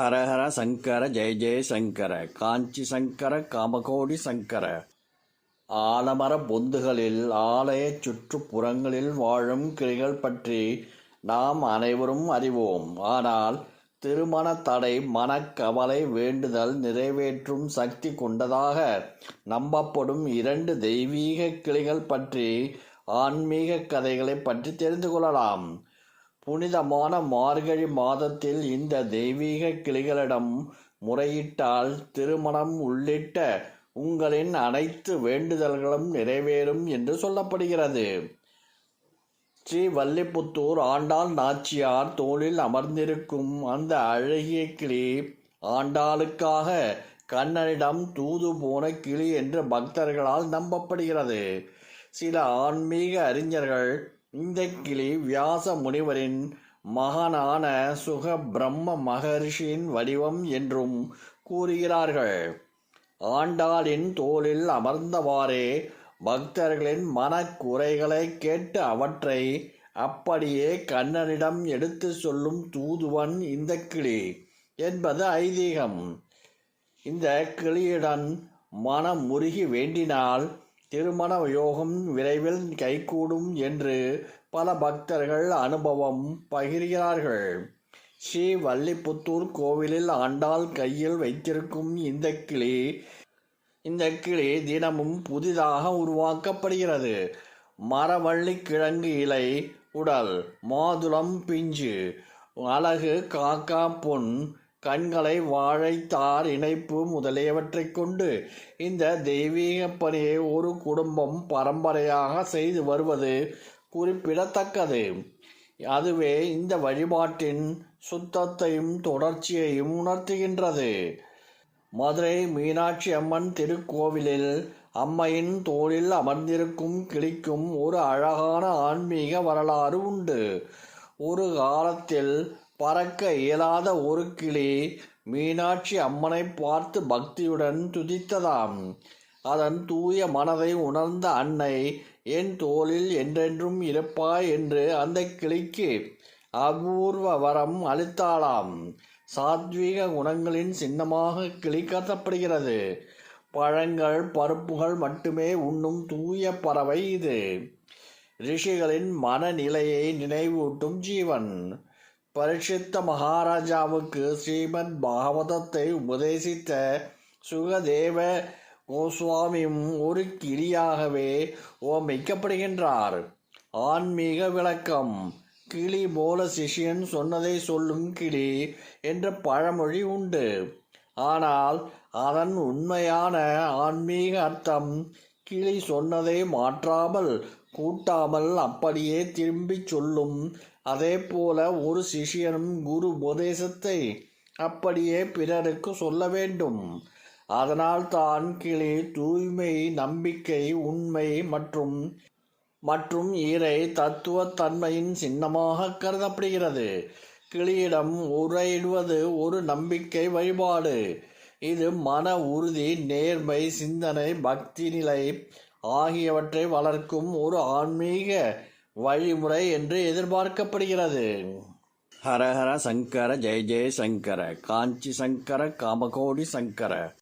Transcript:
ஹரஹர சங்கர ஜெய ஜெய சங்கர காஞ்சி சங்கர காமகோடி சங்கர. ஆலமர பொந்துகளில் ஆலயச் சுற்றுப்புறங்களில் வாழும் கிளிகள் பற்றி நாம் அனைவரும் அறிவோம். ஆனால் திருமண தடை மனக்கவலை வேண்டுதல் நிறைவேற்றும் சக்தி கொண்டதாக நம்பப்படும் இரண்டு தெய்வீக கிளிகள் பற்றி ஆன்மீக கதைகளை பற்றி தெரிந்து கொள்ளலாம். புனிதமான மார்கழி மாதத்தில் இந்த தெய்வீக கிளிகளிடம் முறையிட்டால் திருமணம் உள்ளிட்ட உங்களின் அனைத்து வேண்டுதல்களும் நிறைவேறும் என்று சொல்லப்படுகிறது. ஸ்ரீ வல்லிபுத்தூர் ஆண்டாள் நாச்சியார் தோளில் அமர்ந்திருக்கும் அந்த அழகிய கிளி ஆண்டாளுக்காக கண்ணனிடம் தூது போன கிளி என்று பக்தர்களால் நம்பப்படுகிறது. சில ஆன்மீக அறிஞர்கள் இந்த கிளி வியாச முனிவரின் மகனான சுக பிரம்ம மகர்ஷியின் வடிவம் என்றும் கூறுகிறார்கள். ஆண்டாளின் தோளில் அமர்ந்தவாறே பக்தர்களின் மனக்குறைகளை கேட்டு அவற்றை அப்படியே கண்ணனிடம் எடுத்து சொல்லும் தூதுவன் இந்த கிளி என்பது ஐதீகம். இந்த கிளியுடன் மனம் முருகி வேண்டினால் திருமண யோகம் விரைவில் கைகூடும் என்று பல பக்தர்கள் அனுபவம் பகிர்கிறார்கள். ஸ்ரீ வள்ளிபுத்தூர் கோவிலில் ஆண்டாள் கையில் வைத்திருக்கும் இந்த கிளி இந்த கிளி தினமும் புதிதாக உருவாக்கப்படுகிறது. மரவள்ளி கிழங்கு இலை உடல் மாதுளம் பிஞ்சு அழகு காக்கா பொன் கண்களை வாழைத்தார் இணைப்பு முதலியவற்றை கொண்டு இந்த தெய்வீக பணியை ஒரு குடும்பம் பரம்பரையாக செய்து வருவது குறிப்பிடத்தக்கது. அதுவே இந்த வழிபாட்டின் சுத்தத்தையும் தொடர்ச்சியையும் உணர்த்துகின்றது. மதுரை மீனாட்சி அம்மன் திருக்கோவிலில் அம்மையின் தோளில் அமர்ந்திருக்கும் கிளிக்கும் ஒரு அழகான ஆன்மீக வரலாறு உண்டு. ஒரு காலத்தில் பறக்க இயலாத ஒரு கிளி மீனாட்சி அம்மனை பார்த்து பக்தியுடன் துதித்ததாம். அதன் தூய மனதை உணர்ந்த அன்னை என் தோளில் என்றென்றும் இருப்பாய் என்று அந்த கிளிக்கு அபூர்வ வரம் அளித்தாளாம். சாத்வீக குணங்களின் சின்னமாக கிளி கருதப்படுகிறது பழங்கள் பருப்புகள் மட்டுமே உண்ணும் தூய பறவை இது. ரிஷிகளின் மனநிலையை நினைவூட்டும் ஜீவன். பரிசுத்த மகாராஜாவுக்கு ஸ்ரீமத் பாகவதத்தை உபதேசித்த சுகதேவ கோஸ்வாமியும் ஒரு கிளியாகவே ஓமைக்கப்படுகின்றார். ஆன்மீக விளக்கம். கிளி போல சிஷியன் சொன்னதை சொல்லும் கிளி என்ற பழமொழி உண்டு. ஆனால் அதன் உண்மையான ஆன்மீக அர்த்தம் கிளி சொன்னதை மாற்றாமல் கூட்டாமல் அப்படியே திரும்பிச் சொல்லும் அதே போல ஒரு சிஷியனும் குரு உபதேசத்தை அப்படியே பிறருக்கு சொல்ல வேண்டும். அதனால் தான் கிளி தூய்மை நம்பிக்கை உண்மை மற்றும் மற்றும் இறை தத்துவத்தன்மையின் சின்னமாக கருதப்படுகிறது. கிளியிடம் உரையிடுவது ஒரு நம்பிக்கை வழிபாடு. இது மன உறுதி நேர்மை சிந்தனை பக்தி நிலை ஆகியவற்றை வளர்க்கும் ஒரு ஆன்மீக வழிமுறை என்று எதிர்பார்க்கப்படுகிறது. ஹரஹர சங்கர ஜெய ஜெய சங்கர காஞ்சி சங்கர காமகோடி சங்கர.